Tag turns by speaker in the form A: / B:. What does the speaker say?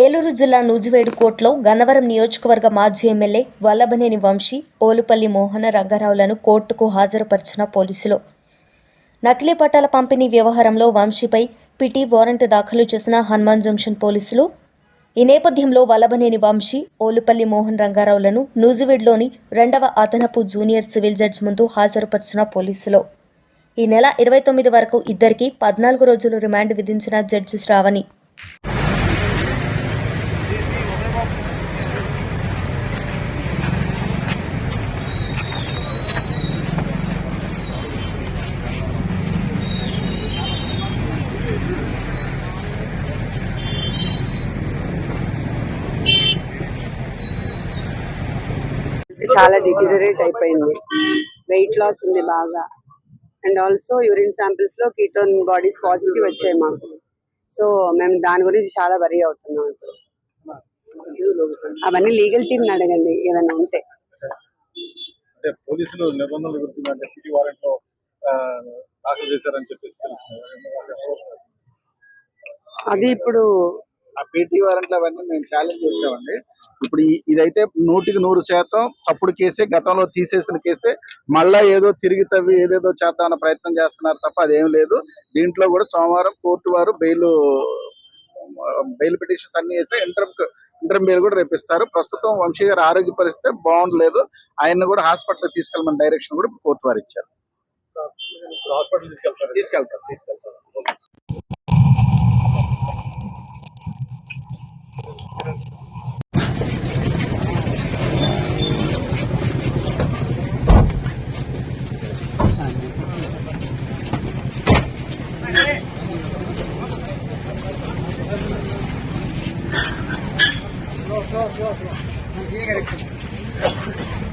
A: ఏలూరు జిల్లా నూజివేడు కోట్లో గన్నవరం నియోజకవర్గ మాజీ ఎమ్మెల్యే వల్లభనేని వంశీ ఓలుపల్లి మోహన రంగారావులను కోర్టుకు హాజరుపరిచిన పోలీసులు. నకిలీ పట్టాల పంపిణీ వ్యవహారంలో వంశీపై పిటి వారెంట్ దాఖలు చేసిన హనుమాన్ జంక్షన్ పోలీసులు. ఈ నేపథ్యంలో వల్లభనేని వంశీ ఓలుపల్లి మోహన్ రంగారావులను నూజివీడ్లోని రెండవ అదనపు జూనియర్ సివిల్ జడ్జి ముందు హాజరుపరిచిన పోలీసులు. ఈ నెల ఇరవై తొమ్మిది వరకు ఇద్దరికి పద్నాలుగు రోజులు రిమాండ్ విధించిన జడ్జి శ్రావణి.
B: చాలా డిగ్రేట్ అయిపోయింది. వెయిట్ లాస్ ఉంది బాగా. అండ్ ఆల్సో యూరిన్ శాంపిల్స్లో కీటోన్ బాడీస్ పాజిటివ్ వచ్చాయి మాకు. సో మేము దాని గురించి చాలా వరీ అవుతున్నాం. ఇప్పుడు అవన్నీ లీగల్ టీమ్ అడగండి ఏదైనా ఉంటే.
C: అంటే పోలీసులు నిబంధనలు గురించి అంటే సిటీ వారెంట్లో ఆ, దాఖలు చేశారని చెప్పేసి తెలుస్తుంది.
B: అది ఇప్పుడు
C: ఆ పీటీ వారెంట్లు అవన్నీ మేము ఛాలెంజ్ చేసామండి. ఇప్పుడు ఇదైతే నూటికి నూరు శాతం తప్పుడు కేసే గతంలో తీసేసిన కేసే. మళ్ళా ఏదో తిరిగి తవ్వి ఏదేదో చేద్దామన్న ప్రయత్నం చేస్తున్నారు తప్ప అదేం లేదు. దీంట్లో కూడా సోమవారం కోర్టు వారు బెయిల్ బెయిల్ పిటిషన్స్ అన్ని వేస్తే ఇంటర్ ఇంటర్ బెయిల్ కూడా రేపిస్తారు. ప్రస్తుతం వంశీ గారి ఆరోగ్య పరిస్థితి బాగుండలేదు. ఆయన్ని కూడా హాస్పిటల్ తీసుకెళ్ళమని డైరెక్షన్ కూడా కోర్టు వారు ఇచ్చారు. తీసుకెళ్తారు తీసుకెళ్తారు. そうそうそう。